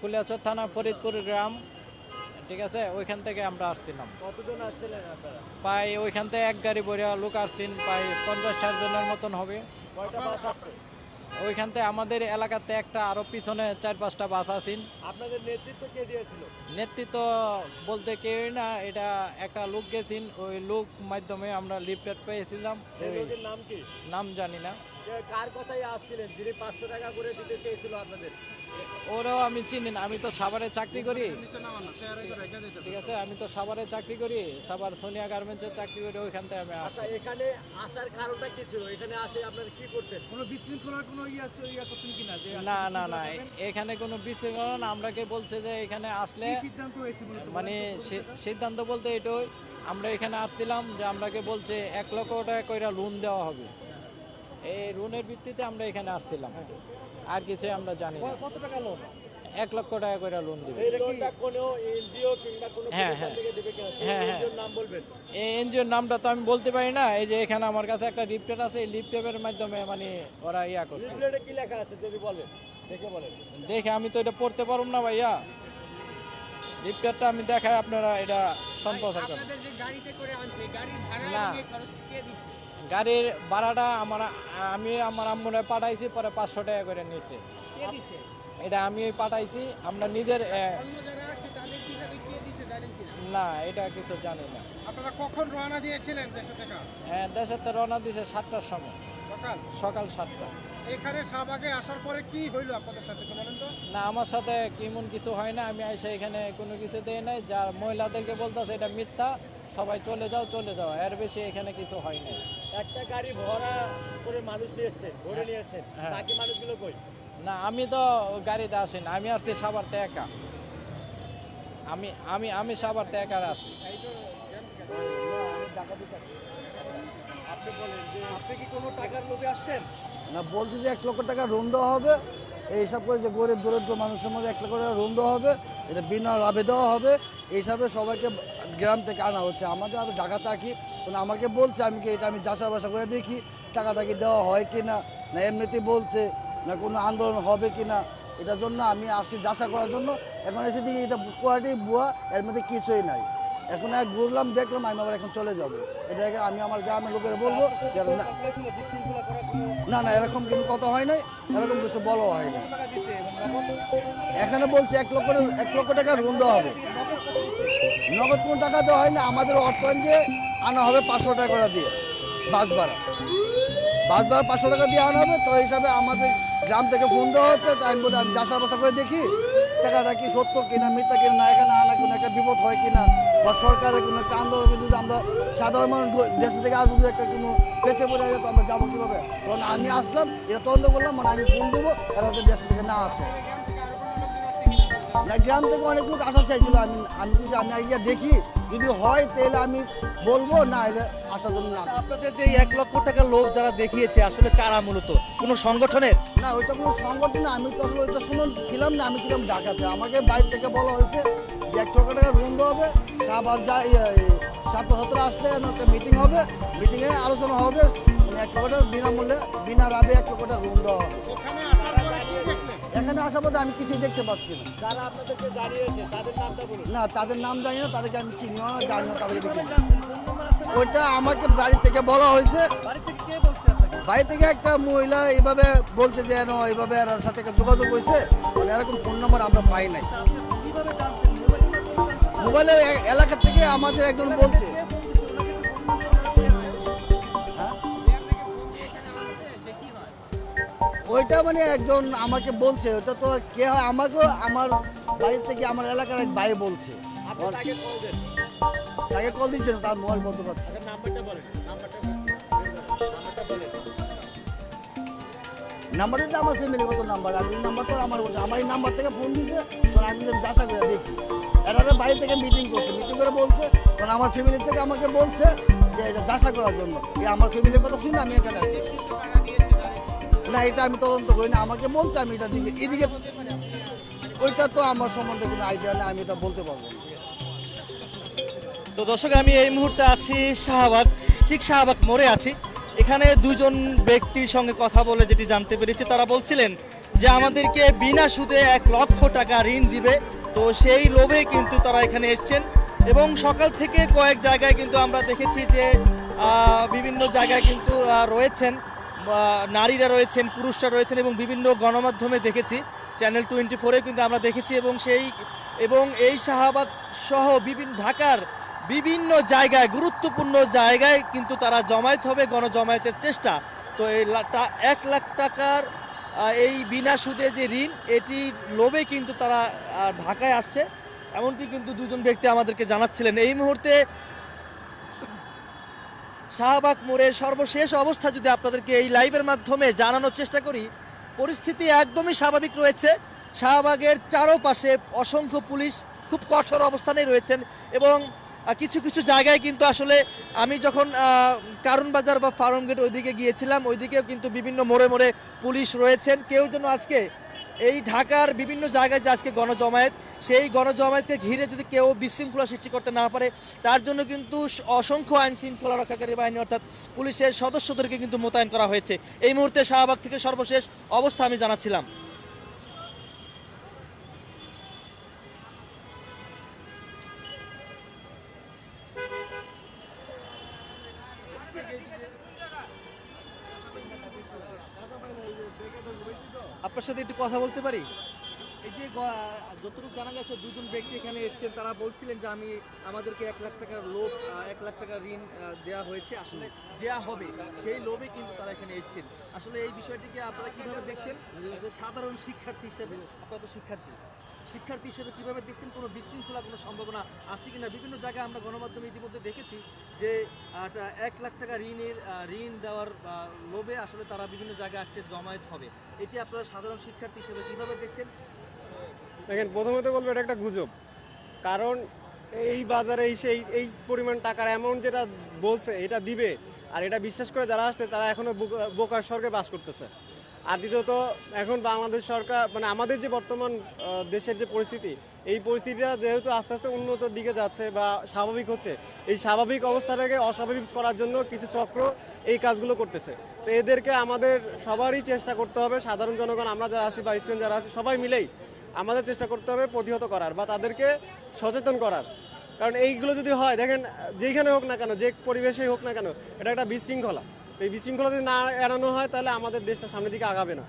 কুলিয়াচর থানা ফরিদপুর গ্রাম ঠিক আছে? ওইখান থেকে আমরা আসছিলাম। কতজন আসছিলেন আপনারা? প্রায় ওইখান থেকে এক গাড়ি বড়িয়া লোক আসছেন প্রায় পঞ্চাশ ষাট জনের মতন হবে। কয়টা বাস আসছে? ওইখান থেকে আমাদের এলাকাতে একটা আরও পিছনে চার পাঁচটা বাস আছেন আপনাদের নেতৃত্ব কে দিয়েছিল? নেতৃত্ব বলতে কেউই না এটা একটা লোক গেছেন ওই লোক মাধ্যমে আমরা লিফলেট পেয়েছিলাম। সেই লোকের নাম কি? নাম জানি না। কার কথাই আসছিলেন? যিনি পাঁচশো টাকা করে দিতে চেয়েছিল আপনাদের। ওরাও আমি চিনি না আমি তো সাভারে চাকরি করি। ঠিক আছে আমি তো সাভারে চাকরি করি সাভার সোনিয়া গার্মেন্টসে চাকরি করি ওইখান থেকে আমি আসি। আচ্ছা এখানে আসার কারণটা কি ছিল? এখানে আসে আপনারা কি করতেন? কোনো বিশৃঙ্খলার কোনো ইয়া ইয়া করছেন কিনা যে না না না এখানে কোনো বিশৃঙ্খলা না আমরাকে বলছে যে এখানে আসলে কি সিদ্ধান্ত হয়েছে মানে সিদ্ধান্ত বলতে এটাই আমরা এখানে আসছিলাম যে আমরাকে বলছে এক লক্ষ টাকা করে লোন দেওয়া হবে। এই লোনের ভিত্তিতে আমরা এখানে আসছিলাম। আর কিছু আমরা জানি না। কত টাকা লোন এক লক্ষ টাকা করে লোন দিবে। এই লোনটা কোনো এনজিও কিংবা কোনো হ্যাঁ, হ্যাঁ। থেকে দেবে কিনা সেই হ্যাঁ, হ্যাঁ। এই এনজিওর নামটা তো আমি বলতে পারি না এই যে এখানে আমার কাছে একটা লিফটের আছে এই লিফটের মাধ্যমে মানে ওরা ইয়া করছে। কি লেখা আছে যদি বলেন দেখে বলেন। দেখে আমি তো এটা পড়তে পারব না ভাইয়া। লিফটেরটা আমি দেখাই আপনারা এটা সম্প্রচার করেন। আপনাদের যে গাড়িতে করে আনছে গাড়ির ভাড়া না। খরচ কে দিচ্ছে? গাড়ির ভাড়াটা আমার আমি আমার আম্মুরে পাঠাইছি পরে পাঁচশো টাকা করে নিয়েছে এটা আমি পাঠাইছি আমরা নিজের না এটা কিছু জানি না। আপনারা কখন রওনা দিয়েছিলেন দেশে থেকে? হ্যাঁ দেশের তো রওনা দিছে সাতটার সময়। সকাল? সকাল সাতটা। এখানে শাহবাগে আসার পরে কি হইল আপনাদের সাথে বলেন তো না আমার সাথে কেমন কিছু হয় না আমি এসে এখানে কোনো কিছু দেই নাই। যার মহিলাদেরকে বলতেছে এটা মিথ্যা সবাই চলে যাও চলে যাও। এর বেশি এখানে কিছু হয় নাই। একটা গাড়ি ভরা করে মানুষ নিয়ে এসছেন ধরে নিয়ে এসছেন হ্যাঁ। বাকি মানুষগুলো কই? না আমি তো গাড়িতে আসি না। আমি আসছি সাভারতে একা। আমি আমি আমি সাভারতে একা আসি আপনি বলেন যে আপনি কি কোনো টাকার লোভে আসছেন? না বলছে যে এক লক্ষ টাকা ঋণ দেওয়া হবে। এই হিসাব করে যে গরিব দরিদ্র মানুষের মধ্যে এক লক্ষ টাকা ঋণ দেওয়া হবে। এটা বিনা লাভে দেওয়া হবে। এই হিসাবে সবাইকে গ্রাম থেকে আনা হচ্ছে। আমাদের আমি ঢাকা থাকি তো আমাকে বলছে আমি কি এটা আমি যাচা বাসা করে দেখি, টাকাটা কি দেওয়া হয় কি না না এমনিতে বলছে, না কোনো আন্দোলন হবে কি না এটার জন্য আমি আসছি যাচা করার জন্য। এখন এসে দেখি এটা কোয়াটি বুয়া, এর মধ্যে কিছুই নাই। এখন এক ঘুরলাম দেখলাম আমি আবার এখন চলে যাব। এটা আমি আমার গ্রামের লোকেরা বলব না না না, এরকম কোনো কথা হয় নাই, এরকম কিছু বলা হয় না এখানে বলছে এক লক্ষ এক লক্ষ টাকা ঋণ দেওয়া হবে। নগদ কোনো টাকা দেওয়া হয় না, আমাদের অর্থায়ন দিয়ে আনা হবে পাঁচশো টাকা করে দিয়ে, বাস ভাড়া। বাস ভাড়া পাঁচশো টাকা দিয়ে আনা হবে, তো হিসাবে আমাদের গ্রাম থেকে ফোন দেওয়া হচ্ছে, তাই আমি বলি আমি করে দেখি। টাকাটা কি সত্য কিনা, মিথ্যা কিনা, না, এখানে আনা কোনো একটা বিপদ হয় কিনা, বা সরকারের কোনো একটা আন্দোলন যদি আমরা সাধারণ মানুষ দেশ থেকে আসব, যদি একটা কোনো পেছে পড়ে যায়, তো আমরা যাব কীভাবে? কারণ আমি আসলাম, এটা তদন্ত করলাম মানে আমি ফোন দেবো, এরা তো দেশ থেকে না আসে। না, গ্রাম থেকে অনেক লোক আসা চাইছিল, আমি আমি আমি দেখি যদি হয় তাহলে আমি বলব না এলে আসার জন্য না। আপনাদের যে এক লক্ষ টাকা লোক যারা দেখিয়েছে আসলে কারা মূলত? কোনো সংগঠনের? না ওইটা কোনো সংগঠন না আমি তো আসলে ওইটা শুনুন ছিলাম না আমি ছিলাম ঢাকাতে আমাকে বাইরে থেকে বলা হয়েছে যে এক টাকা টাকা রুম দেওয়া হবে সাবার যা সাতটা সতেরো আসলে এখানে একটা মিটিং হবে মিটিংয়ে আলোচনা হবে মানে এক টাকাটা বিনামূল্যে বিনা লাভে এক টাকাটা রুম দেওয়া হবে। এখানে আসার পথে আমি কিছুই দেখতে পাচ্ছি না। যারা আপনাদেরকে দাঁড়িয়েছে তাদের নামটা বলুন। না তাদের নাম জানি না তাদেরকে আমি চিনিও না জানি না তাদেরকে দেখি। ওইটা আমাকে বাড়ি থেকে বলা হয়েছে। বাড়ি থেকে একটা মহিলা এইভাবে বলছে যে এইভাবে এর সাথে যোগাযোগ হয়েছে মানে এরকম ফোন নম্বর আমরা পাই নাই। মোবাইলের এলাকা থেকে আমাদের একজন বলছে। ওইটা মানে একজন আমাকে বলছে ওটা তো আর কে হয়? আমাকেও আমার বাড়ি থেকে আমার এলাকার এক ভাই বলছে। আপনি তাকে কল দিচ্ছেন তার মোবাইল বলতে পারছে নাম্বারটা আমার ফ্যামিলিগত নাম্বার আমি নাম্বারটা আমার বলছে আমার এই নাম্বার থেকে ফোন দিয়েছে তখন আমি আশা করে দেখি। এরা বাড়ি থেকে মিটিং করছে মিটিং করে বলছে তখন আমার ফ্যামিলি থেকে আমাকে বলছে যে এটা যাচা করার জন্য। এই আমার ফ্যামিলির কথা শুনে আমি এখানে আসছি না, এটা আমি তদন্ত করি না, আমাকে বলছে আমি এটা দিকে এদিকে ওইটা তো আমার সম্বন্ধে কোনো আইডিয়া নেই, আমি এটা বলতে পারব তো দর্শক, আমি এই মুহূর্তে আছি শাহবাগ, ঠিক শাহবাগ মোড়ে আছি। এখানে দুজন ব্যক্তির সঙ্গে কথা বলে যেটি জানতে পেরেছি, তারা বলছিলেন যে আমাদেরকে বিনা সুদে এক লক্ষ টাকা ঋণ দিবে। তো সেই লোভে কিন্তু তারা এখানে এসছেন এবং সকাল থেকে কয়েক জায়গায় কিন্তু আমরা দেখেছি যে বিভিন্ন জায়গায় কিন্তু রয়েছেন। নারীরা রয়েছেন, পুরুষরা রয়েছেন এবং বিভিন্ন গণমাধ্যমে দেখেছি। চ্যানেল টোয়েন্টি ফোরে কিন্তু আমরা দেখেছি এবং সেই, এবং এই শাহবাগ সহ বিভিন্ন ঢাকার বিভিন্ন জায়গায়, গুরুত্বপূর্ণ জায়গায় কিন্তু তারা জমায়েত হবে গণজমায়েতের চেষ্টা। তো এই এক লাখ টাকার এই বিনা সুদে যে ঋণ, এটি লোভে কিন্তু তারা ঢাকায় আসছে। এমনটি কিন্তু দুজন ব্যক্তি আমাদেরকে জানাচ্ছিলেন। এই মুহূর্তে শাহবাগ মোড়ের সর্বশেষ অবস্থা যদি আপনাদেরকে এই লাইভের মাধ্যমে জানানোর চেষ্টা করি, পরিস্থিতি একদমই স্বাভাবিক রয়েছে। শাহবাগের চারোপাশে অসংখ্য পুলিশ খুব কঠোর অবস্থানে রয়েছেন এবং কিছু কিছু জায়গায় কিন্তু আসলে আমি যখন কারণ বাজার বা ফার্ম গেট ওইদিকে গিয়েছিলাম, ওইদিকেও কিন্তু বিভিন্ন মোড়ে মোড়ে পুলিশ রয়েছেন। কেউ যেন আজকে এই ঢাকার বিভিন্ন জায়গায় যে আজকে গণজমায়েত, সেই গণজমায়েতকে ঘিরে যদি কেউ বিশৃঙ্খলা সৃষ্টি করতে না পারে, তার জন্য কিন্তু অসংখ্য আইন শৃঙ্খলা রক্ষাকারী বাহিনী অর্থাৎ পুলিশের সদস্যদেরকে কিন্তু মোতায়েন করা হয়েছে। এই মুহূর্তে শাহবাগ থেকে সর্বশেষ অবস্থা আমি জানাচ্ছিলাম। আপনার সাথে একটু কথা বলতে পারি? এই যে যতটুকু জানা গেছে, দুজন ব্যক্তি এখানে এসছেন। তারা বলছিলেন যে আমি, আমাদেরকে এক লাখ টাকার লোভ এক লাখ টাকার ঋণ দেওয়া হয়েছে। আসলে দেওয়া হবে। সেই লোভে কিন্তু তারা এখানে এসছেন। আসলে এই বিষয়টিকে আপনারা কীভাবে দেখছেন? সাধারণ শিক্ষার্থী হিসেবে আপনারা তো শিক্ষার্থী। শিক্ষার্থী হিসেবে কীভাবে দেখছেন? কোনো বিশৃঙ্খলা, কোনো সম্ভাবনা আছে কি না বিভিন্ন জায়গায় আমরা গণমাধ্যমে ইতিমধ্যে দেখেছি যে এক লাখ টাকা ঋণের ঋণ দেওয়ার লোভে আসলে তারা বিভিন্ন জায়গায় আজকে জমায়েত হবে। এটি আপনারা সাধারণ শিক্ষার্থী হিসেবে কীভাবে দেখছেন? দেখেন, প্রথমত বলব, এটা একটা গুজব। কারণ এই বাজারে সেই, এই পরিমাণ টাকার অ্যামাউন্ট যেটা বলছে, এটা দিবে। আর এটা বিশ্বাস করে যারা আসছে, তারা এখনও বোকা- বোকার স্বর্গে বাস করতেছে। আর দ্বিতীয়ত এখন বাংলাদেশ সরকার মানে আমাদের যে বর্তমান দেশের যে পরিস্থিতি, এই পরিস্থিতিটা যেহেতু আস্তে আস্তে উন্নত দিকে যাচ্ছে বা স্বাভাবিক হচ্ছে, এই স্বাভাবিক অবস্থাটাকে অস্বাভাবিক করার জন্য কিছু চক্র এই কাজগুলো করতেছে। তো এদেরকে আমাদের সবারই চেষ্টা করতে হবে, সাধারণ জনগণ, আমরা যারা আছি বা স্টুডেন্ট যারা আছি, সবাই মিলেই আমাদের চেষ্টা করতে হবে প্রতিহত করার বা তাদেরকে সচেতন করার। কারণ এইগুলো যদি হয়, দেখেন, যেইখানে হোক না কেন, যে পরিবেশেই হোক না কেন, এটা একটা বিশৃঙ্খলা। এই বিশৃঙ্খলা যদি না এড়ানো হয় তাহলে আমাদের দেশটা সামনের দিকে আগাবে না।